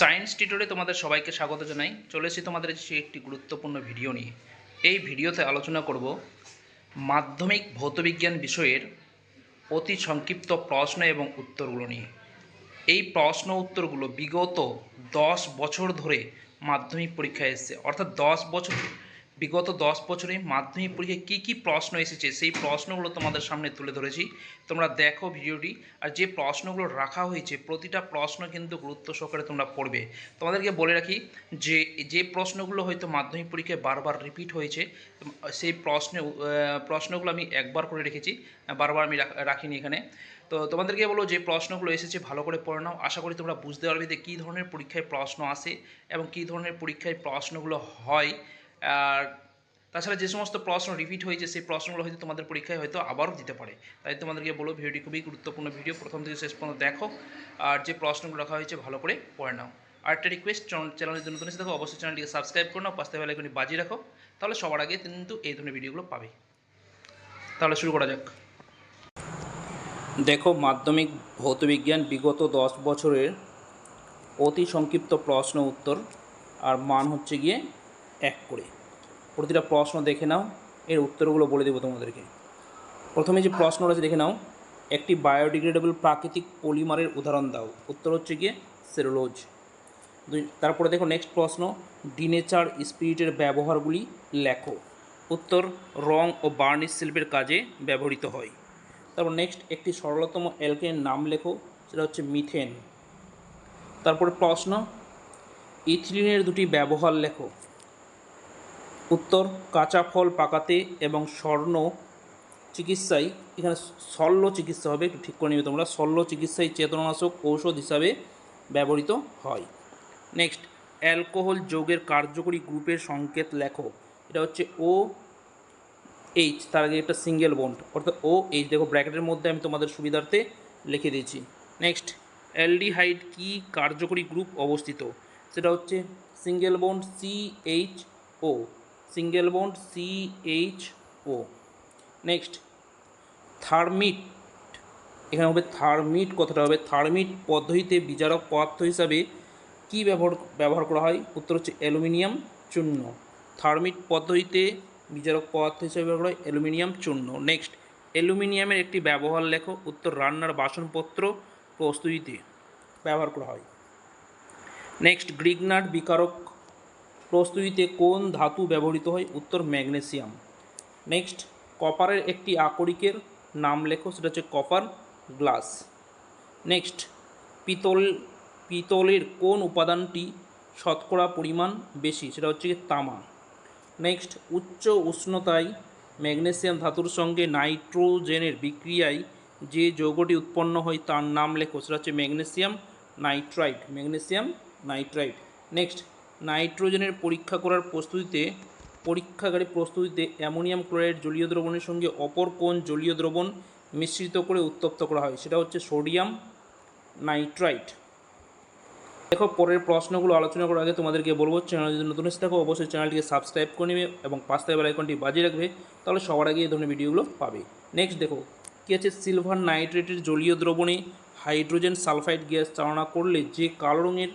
Science টিউটরে তোমাদের সবাইকে স্বাগত জানাই। চলে এসেছি তোমাদের সে একটি গুরুত্বপূর্ণ ভিডিও নিয়ে। এই ভিডিওতে আলোচনা করব মাধ্যমিক ভৌতবিজ্ঞান বিষয়ের অতি সংক্ষিপ্ত প্রশ্ন এবং উত্তরগুলো নিয়ে। এই প্রশ্ন উত্তরগুলো বিগত দশ বছর ধরে মাধ্যমিক পরীক্ষায় এসছে। অর্থাৎ দশ বছর বিগত দশ বছরে মাধ্যমিক পরীক্ষায় কী কী প্রশ্ন এসেছে, সেই প্রশ্নগুলো তোমাদের সামনে তুলে ধরেছি। তোমরা দেখো ভিডিওটি, আর যে প্রশ্নগুলো রাখা হয়েছে, প্রতিটা প্রশ্ন কিন্তু গুরুত্ব সহকারে তোমরা পড়বে। তোমাদেরকে বলে রাখি যে যে প্রশ্নগুলো হয়তো মাধ্যমিক পরীক্ষায় বারবার রিপিট হয়েছে, সেই প্রশ্নে প্রশ্নগুলো আমি একবার করে রেখেছি, বারবার আমি রাখিনি এখানে। তো তোমাদেরকে বলো যে, প্রশ্নগুলো এসেছে, ভালো করে পড়ে নাও। আশা করি তোমরা বুঝতে পারবে যে, কী ধরনের পরীক্ষায় প্রশ্ন আসে এবং কী ধরনের পরীক্ষায় প্রশ্নগুলো হয়। আর তাছাড়া যে সমস্ত প্রশ্ন রিপিট হয়েছে, সেই প্রশ্নগুলো হয়তো তোমাদের পরীক্ষায় হয়তো আবারও দিতে পারে। তাই তোমাদেরকে বলো ভিডিওটি খুবই গুরুত্বপূর্ণ ভিডিও প্রথম থেকে শেষ পর্যন্ত দেখো। আর যে প্রশ্নগুলো রাখা হয়েছে, ভালো করে পড়ে নাও। আর একটা রিকোয়েস্ট চ্যানেলের জন্য এসে দেখো, অবশ্যই চ্যানেলটিকে সাবস্ক্রাইব করে নাও, পাশে বেলাইকনটি বাজিয়ে রাখো। তাহলে সবার আগে কিন্তু এই ধরনের ভিডিওগুলো পাবে। তাহলে শুরু করা যাক। দেখো, মাধ্যমিক ভৌতবিজ্ঞান বিগত দশ বছরের অতি সংক্ষিপ্ত প্রশ্ন উত্তর। আর মান হচ্ছে গিয়ে এক করে। প্রতিটা প্রশ্ন দেখে নাও, এর উত্তরগুলো বলে দেবো তোমাদেরকে। প্রথমে যে প্রশ্ন রয়েছে দেখে নাও। একটি বায়োডিগ্রেডেবল প্রাকৃতিক পলিমারের উদাহরণ দাও। উত্তর হচ্ছে গিয়ে সেলুলোজ। দুই, তারপরে দেখো নেক্সট প্রশ্ন, ডিনেচার স্পিরিটের ব্যবহারগুলি লেখো। উত্তর, রং ও বার্নিশ শিল্পের কাজে ব্যবহৃত হয়। তারপর নেক্সট একটি সরলতম অ্যালকেনের নাম লেখো, সেটা হচ্ছে মিথেন। তারপরে প্রশ্ন, ইথিলিনের দুটি ব্যবহার লেখো। উত্তর, কাঁচা ফল পাকাতে এবং স্বর্ণ চিকিৎসায়, এখানে শল্য চিকিৎসা হবে, একটু ঠিক করে নিবে তোমরা শল্য চিকিৎসায় চেতনানাশক ঔষধ হিসাবে ব্যবহৃত হয়। নেক্সট অ্যালকোহল যোগের কার্যকরী গ্রুপের সংকেত লেখো। এটা হচ্ছে ও এইচ তার আগে একটা সিঙ্গেল বন্ড অর্থাৎ ও এইচ দেখো ব্র্যাকেটের মধ্যে আমি তোমাদের সুবিধার্থে লিখে দিয়েছি। নেক্সট অ্যালডিহাইড কি কার্যকরী গ্রুপ অবস্থিত? সেটা হচ্ছে single bond C H O single bond C H O next thermite. এখানে হবে থার্মিট, কথাটা হবে থার্মিট পদ্ধতিতে বিচারক পদার্থ হিসাবে কি ব্যবহার ব্যবহার করা হয়? উত্তর হচ্ছে অ্যালুমিনিয়াম চূর্ণ। থার্মিট পদ্ধতিতে বিচারক পদার্থ হিসেবে ব্যবহার করা হয় অ্যালুমিনিয়াম চূর্ণ। নেক্সট অ্যালুমিনিয়ামের একটি ব্যবহার লেখো। উত্তর, রান্নার বাসনপত্র প্রস্তুতিতে ব্যবহার করা হয়। নেক্সট গ্রিগনাট বিকারক প্রস্তুতিতে কোন ধাতু ব্যবহৃত হয়? উত্তর, ম্যাগনেসিয়াম। নেক্সট, কপারের একটি আকরিকের নাম লেখো, সেটা হচ্ছে কপার গ্লাস। নেক্সট, পিতল, পিতলের কোন উপাদানটি শতকরা পরিমাণ বেশি, সেটা হচ্ছে তামা। নেক্সট, উচ্চ উষ্ণতায় ম্যাগনেসিয়াম ধাতুর সঙ্গে নাইট্রোজেনের বিক্রিয়ায় যে যৌগটি উৎপন্ন হয়, তার নাম লেখো, সেটা হচ্ছে magnesium nitrite magnesium nitrite next নাইট্রোজেনের পরীক্ষা করার প্রস্তুতিতে, পরীক্ষাগারে প্রস্তুতিতে অ্যামোনিয়াম ক্লোরাইড জলীয় দ্রবণের সঙ্গে অপর কোন জলীয় দ্রবণ মিশ্রিত করে উত্তপ্ত করা হয়। সেটা হচ্ছে সোডিয়াম নাইট্রাইট। দেখো, পরের প্রশ্নগুলো আলোচনা করার আগে তোমাদেরকে বলব, চ্যানেল যদি নতুন এসে থাকো, অবশ্যই চ্যানেলটিকে সাবস্ক্রাইব করে নেবে এবং পাঁচ থেকে বেলাইকনটি বাজিয়ে রাখবে, তাহলে সবার আগে এই ধরনের ভিডিওগুলো পাবে। নেক্সট দেখো, কী আছে? সিলভার নাইট্রেটের জলীয় দ্রবণে হাইড্রোজেন সালফাইড গ্যাস চালনা করলে যে কালো রঙের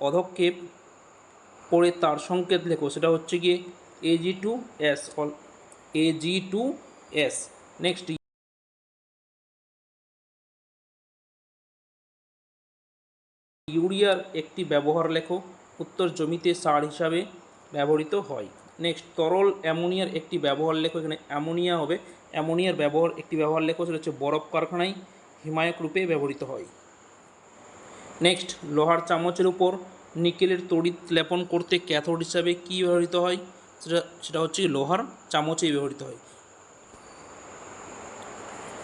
অধক্ষেপ পড়ে তার সংকেত লেখো, সেটা হচ্ছে গিয়ে A G two S all A G two S next ইউরিয়ার একটি ব্যবহার লেখো, উত্তর জমিতে সার হিসাবে ব্যবহৃত হয়। নেক্সট তরল অ্যামোনিয়ার একটি ব্যবহার লেখো, এখানে অ্যামোনিয়া হবে। অ্যামোনিয়ার ব্যবহার, একটি ব্যবহার লেখো, সেটা হচ্ছে বরফ কারখানায় হিমায়ক রূপে ব্যবহৃত হয়। নেক্সট লোহার চামচের উপর নিকেলের তড়িৎ লেপন করতে ক্যাথোড হিসাবে কী ব্যবহৃত হয়? সেটা সেটা হচ্ছে লোহার চামচেই ব্যবহৃত হয়।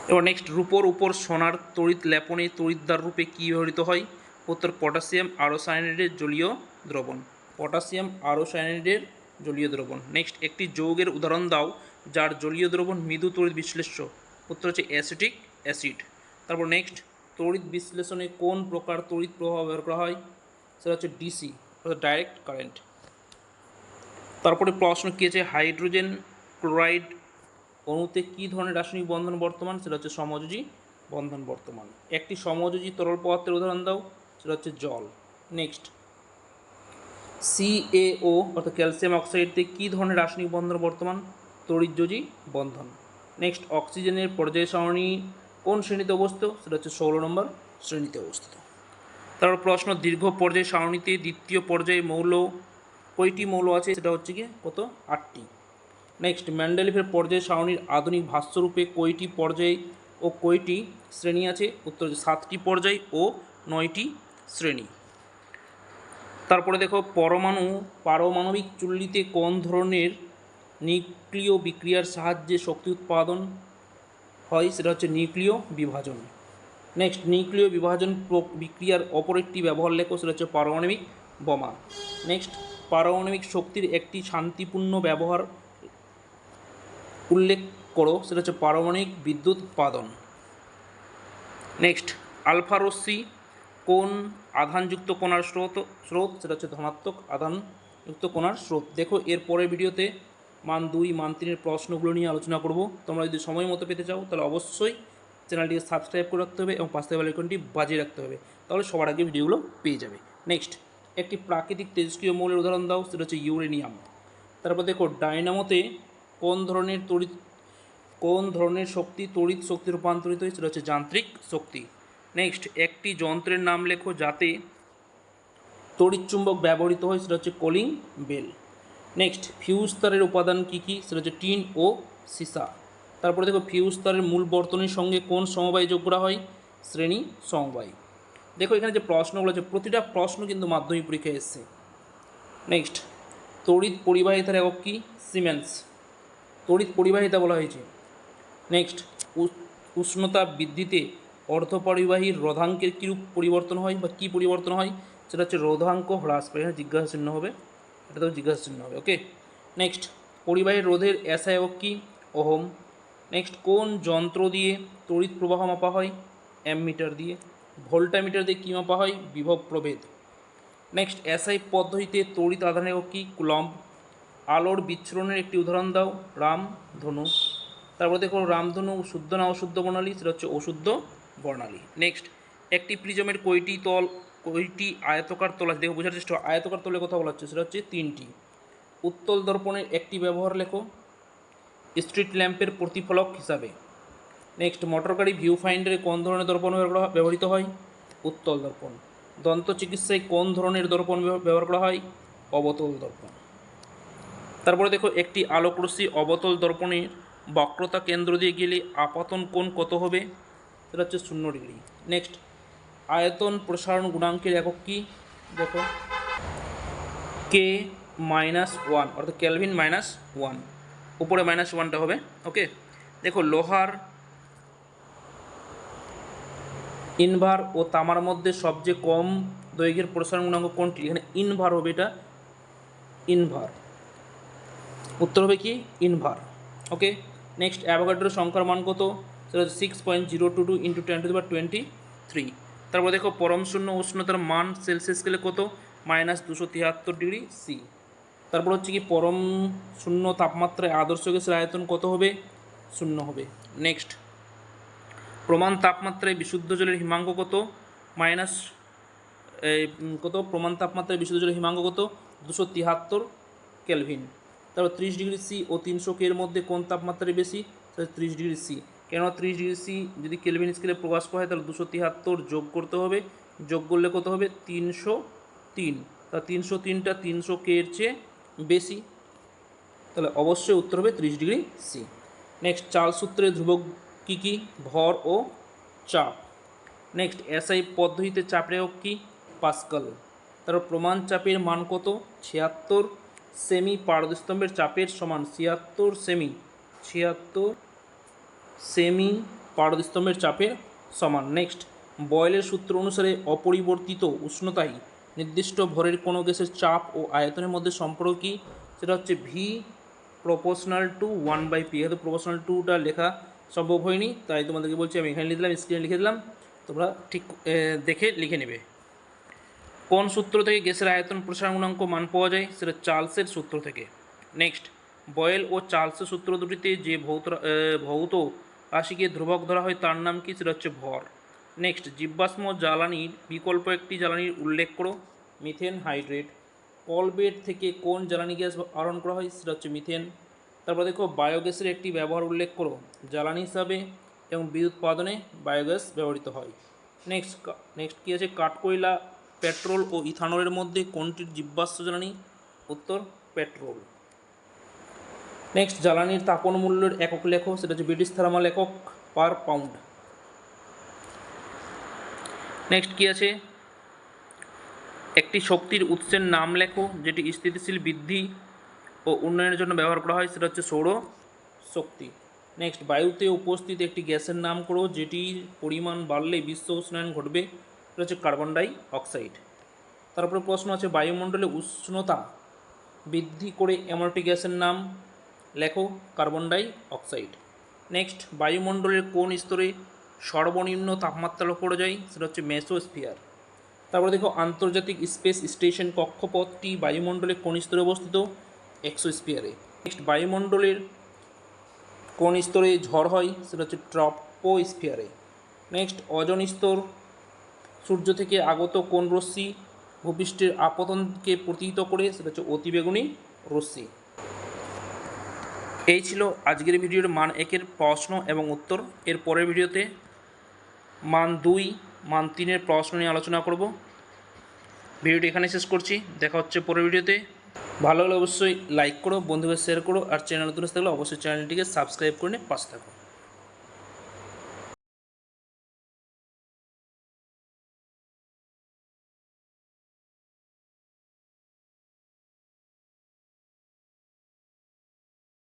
এবার নেক্সট রূপোর উপর সোনার তড়িৎ লেপনে তড়িৎদ্বার রূপে কী ব্যবহৃত হয়? উত্তর, পটাশিয়াম আরোসায়ানাইডের জলীয় দ্রবণ। পটাশিয়াম আরোসায়ানাইডের জলীয় দ্রবণ। নেক্সট একটি যৌগের উদাহরণ দাও, যার জলীয় দ্রবণ মৃদু তড়িৎ বিশ্লেষ্য। উত্তর হচ্ছে অ্যাসিটিক অ্যাসিড। তারপর নেক্সট তড়িৎ বিশ্লেষণে কোন প্রকার তড়িৎ প্রবাহ ব্যবহার করা হয়? সেটা হচ্ছে ডিসি, অর্থাৎ ডাইরেক্ট কারেন্ট তারপরে প্রশ্ন কী আছে, হাইড্রোজেন ক্লোরাইড অণুতে কী ধরনের রাসায়নিক বন্ধন বর্তমান? সেটা হচ্ছে সমযোজী বন্ধন বর্তমান। একটি সমযোজী তরল পদার্থের উদাহরণ দাও, সেটা হচ্ছে জল। নেক্সট সিএও অর্থাৎ ক্যালসিয়াম অক্সাইডতে কী ধরনের রাসায়নিক বন্ধন বর্তমান? তড়িৎযোজী বন্ধন। নেক্সট অক্সিজেনের পর্যায় সারণী কোন শ্রেণীতে অবস্থিত? সেটা হচ্ছে ষোলো নম্বর শ্রেণীতে অবস্থিত। তারপর প্রশ্ন, দীর্ঘ পর্যায় সারণীতে দ্বিতীয় পর্যায়ে মৌল, কয়টি মৌল আছে? সেটা হচ্ছে কি কত? আটটি। নেক্সট ম্যান্ডেলিফের পর্যায় সারণীর আধুনিক ভাষ্যরূপে কয়টি পর্যায় ও কয়টি শ্রেণি আছে? উত্তর সাতটি পর্যায় ও নয়টি শ্রেণি। তারপরে দেখো, পরমাণু পারমাণবিক চুল্লিতে কোন ধরনের নিউক্লিয় বিক্রিয়ার সাহায্যে শক্তি উৎপাদন হয়? সেটা হচ্ছে নিউক্লিয় বিভাজন। নেক্সট নিউক্লিয় বিভাজন বিক্রিয়ার অপর একটি ব্যবহার লেখো সেটা হচ্ছে পারমাণবিক বোমা। নেক্সট পারমাণবিক শক্তির একটি শান্তিপূর্ণ ব্যবহার উল্লেখ করো, সেটা হচ্ছে পারমাণবিক বিদ্যুৎ উৎপাদন। নেক্সট আলফা রশ্মি কোন আধানযুক্ত কোণার স্রোত স্রোত, সেটা হচ্ছে ধনাত্মক আধানযুক্ত কোণার স্রোত। দেখো, এর পরের ভিডিওতে মান দুই, মান তিনের প্রশ্নগুলো নিয়ে আলোচনা করব। তোমরা যদি সময় মতো পেতে চাও, তাহলে অবশ্যই চ্যানেলটিকে সাবস্ক্রাইব করে রাখতে হবে এবং পাশে বেলাইকনটি বাজিয়ে রাখতে হবে। তাহলে সবার আগে ভিডিওগুলো পেয়ে যাবে। নেক্সট একটি প্রাকৃতিক তেজস্ক্রিয় মৌলের উদাহরণ দাও, সেটা হচ্ছে ইউরেনিয়াম। তারপর দেখো, ডায়নামোতে কোন ধরনের তড়িৎ, কোন ধরনের শক্তি তড়িৎ শক্তি রূপান্তরিত হয়, সেটা হচ্ছে যান্ত্রিক শক্তি। নেক্সট একটি যন্ত্রের নাম লেখো যাতে তড়িৎ চুম্বক ব্যবহৃত হয়, সেটা হচ্ছে কলিং বেল। নেক্সট ফিউজ তারের উপাদান কী কী, সেটা হচ্ছে টিন ও সীসা। তারপরে দেখো ফিউজ তারের মূল বর্তনীর সঙ্গে কোন সমবায় যোগ করা হয়? শ্রেণি সমবায়। দেখো এখানে যে প্রশ্নগুলো আছে, প্রতিটা প্রশ্ন কিন্তু মাধ্যমিক পরীক্ষায় এসছে। নেক্সট তড়িৎ পরিবাহিতার একক কী? সিমেন্স তড়িৎ পরিবাহিতা বলা হয়েছে। নেক্সট উষ্ণতা বৃদ্ধিতে অর্ধপরিবাহীর রোধাঙ্কের কীরূপ পরিবর্তন হয় বা কী পরিবর্তন হয়? সেটা হচ্ছে রোধাঙ্ক হ্রাস পায় এখানে জিজ্ঞাসা হবে। এটাতেও জিজ্ঞাসা চিহ্ন হবে ওকে নেক্সট পরিবাহী রোধের এসআই একক কী? ওহম। নেক্সট কোন যন্ত্র দিয়ে তড়িৎ প্রবাহ মাপা হয়? অ্যামমিটার দিয়ে। ভোল্টামিটার দিয়ে কী মাপা হয়? বিভব প্রভেদ। নেক্সট এসআই পদ্ধতিতে তড়িৎ আধানের কী কুলম্ব? আলোর বিচ্ছুরণের একটি উদাহরণ দাও। রামধনু। তারপর দেখো রামধনু শুদ্ধ না অশুদ্ধ বর্ণালী? সেটা হচ্ছে অশুদ্ধ বর্ণালী। নেক্সট একটি প্রিজমের কয়টি তল কয়টি আয়তকার তল আছে? দেখো বোঝার চেষ্টা করো, আয়তকার তলের কথা বলা হচ্ছে সেটা হচ্ছে তিনটি। উত্তল দর্পণের একটি ব্যবহার লেখো। স্ট্রিট ল্যাম্পের প্রতিফলক হিসাবে। নেক্সট মোটর গাড়ি ভিউ ফাইন্ডারে কোন ধরনের দর্পণ ব্যবহৃত হয় উত্তল দর্পণ। দন্ত চিকিৎসায় কোন ধরনের দর্পণ ব্যব- ব্যবহার করা হয়? অবতল দর্পণ। তারপরে দেখো, একটি আলোকরশ্মি অবতল দর্পণের বক্রতা কেন্দ্র দিয়ে গেলে আপাতন কোণ কত হবে? সেটা হচ্ছে শূন্য ডিগ্রি। নেক্সট, আয়তন প্রসারণ গুণাঙ্কের একক কি? দেখো, কে মাইনাস ওয়ান, অর্থাৎ ক্যালভিন মাইনাস ওয়ান। উপরে মাইনাস ওয়ানটা হবে ওকে দেখো, লোহার ইনভার ও তামার মধ্যে সবচেয়ে কম দৈর্ঘ্যের প্রসারণ গুণাঙ্ক কোনটি? এখানে ইনভার হবে এটা ইনভার উত্তর হবে কি? ইনভার ওকে নেক্সট অ্যাভোগাড্রোর সংখ্যার মান কত? সেটা হচ্ছে six point zero two two into ten to the twenty three তারপর দেখো, পরম শূন্য উষ্ণতার মান সেলসিয়াস স্কেলে কত? মাইনাস দুশো তিয়াত্তর ডিগ্রি সি তারপর হচ্ছে কি পরম শূন্য তাপমাত্রায় আদর্শ গ্যাসের আয়তন কত হবে? শূন্য হবে। নেক্সট প্রমাণ তাপমাত্রায় বিশুদ্ধ জলের হিমাঙ্ক কত? মাইনাস কত? প্রমাণ তাপমাত্রায় বিশুদ্ধ জলের হিমাঙ্ক কত? দুশো তিয়াত্তর কেলভিন। তারপর ত্রিশ ডিগ্রি সি ও তিনশো কে এর মধ্যে কোন তাপমাত্রায় বেশি? সেটা ত্রিশ ডিগ্রি সি। কেননা ত্রিশ ডিগ্রি সি যদি কেলভিন স্কেলে প্রকাশ করা হয় তাহলে দুশো তিয়াত্তর যোগ করতে হবে। যোগ করলে কত হবে? তিনশো তিন। তা তিনশো তিনটা তিনশো কে এর চেয়ে বেশি, তাহলে অবশ্যই উত্তর হবে ত্রিশ ডিগ্রি সি নেক্সট চাল সূত্রে ধ্রুবক কী কী? ভর ও চাপ। নেক্সট এসআই পদ্ধতিতে চাপের একক কী? পাস্কাল। তারপর প্রমাণ চাপের মান কত? ছিয়াত্তর। সেমি পারদস্তম্ভের চাপের সমান ছিয়াত্তর সেমি। ছিয়াত্তর সেমি পারদস্তম্ভের চাপের সমান। নেক্সট বয়েলের সূত্র অনুসারে অপরিবর্তিত উষ্ণতায় নির্দিষ্ট ভরের কোনো গ্যাসের চাপ ও আয়তনের মধ্যে সম্পর্ক কী? সেটা হচ্ছে V proportional to one by P হয়তো প্রপোর্শনাল টুটা লেখা সম্ভব হয়নি, তাই তোমাদেরকে বলছি আমি এখানে লিখে দিলাম স্ক্রিনে লিখে দিলাম, তোমরা ঠিক দেখে লিখে নেবে। কোন সূত্র থেকে গ্যাসের আয়তন প্রসারণ গুণাঙ্ক মান পাওয়া যায়? সেটা চার্লসের সূত্র থেকে। নেক্সট, বয়েল ও চার্লসের সূত্র দুটিতে যে ভৌত ভৌত রাশিকে ধ্রুবক ধরা হয় তার নাম কি? সেটা হচ্ছে ভর। নেক্সট জীবাশ্ম জ্বালানির বিকল্প একটি জ্বালানির উল্লেখ করো মিথেন হাইড্রেট কলবেট থেকে কোন জ্বালানি গ্যাস আহরণ করা হয়? সেটা হচ্ছে মিথেন তারপর দেখো বায়োগ্যাসের একটি ব্যবহার উল্লেখ করো, জ্বালানি হিসাবে এবং বিদ্যুৎ উৎপাদনে বায়োগ্যাস ব্যবহৃত হয়। নেক্সট নেক্সট কী আছে? কাঠকয়লা পেট্রোল ও ইথানলের মধ্যে কোনটির জীবাশ্ম জ্বালানি? উত্তর পেট্রোল নেক্সট জ্বালানির তাপন মূল্যের একক লেখো সেটা হচ্ছে ব্রিটিশ থার্মাল একক পার পাউন্ড। নেক্সট কী আছে? একটি শক্তির উৎসের নাম লেখো, যেটি স্থিতিশীল বৃদ্ধি ও উন্নয়নের জন্য ব্যবহার করা হয়, সেটা হচ্ছে সৌর শক্তি। নেক্সট বায়ুতে উপস্থিত একটি গ্যাসের নাম করো, যেটির পরিমাণ বাড়লে বিশ্ব উষ্ণায়ন ঘটবে, সেটা হচ্ছে কার্বন ডাই অক্সাইড তারপরে প্রশ্ন আছে, বায়ুমণ্ডলে উষ্ণতা বৃদ্ধি করে এমন একটি গ্যাসের নাম লেখো কার্বন ডাই অক্সাইড নেক্সট বায়ুমণ্ডলের কোন স্তরে সর্বনিম্ন তাপমাত্রা লক্ষ্য করা যায় সেটা হচ্ছে মেসোস্ফিয়ার। তারপরে দেখো, আন্তর্জাতিক স্পেস স্টেশন কক্ষপথটি বায়ুমণ্ডলে কোন স্তরে অবস্থিত? এক্সোস্ফিয়ারে। নেক্সট, বায়ুমণ্ডলের কোন স্তরে ঝড় হয়? সেটা হচ্ছে ট্রপোস্ফিয়ারে। নেক্সট, অজন স্তর সূর্য থেকে আগত কোন রশ্মি ভূপৃষ্ঠের আপতনকে প্রতিহিত করে? সেটা হচ্ছে অতিবেগুনি রশ্মি। এই ছিল আজকের ভিডিওর মান একের প্রশ্ন এবং উত্তর। এর পরের ভিডিওতে মান দুই, মান তিনের প্রশ্ন নিয়ে আলোচনা করব। ভিডিওটি এখানে শেষ করছি। দেখা হচ্ছে পরের ভিডিওতে। ভালো হলে অবশ্যই লাইক করো, বন্ধুদের শেয়ার করো, আর চ্যানেল আসতে থাকলে অবশ্যই চ্যানেলটিকে সাবস্ক্রাইব করে নিয়ে পাশে থাকো।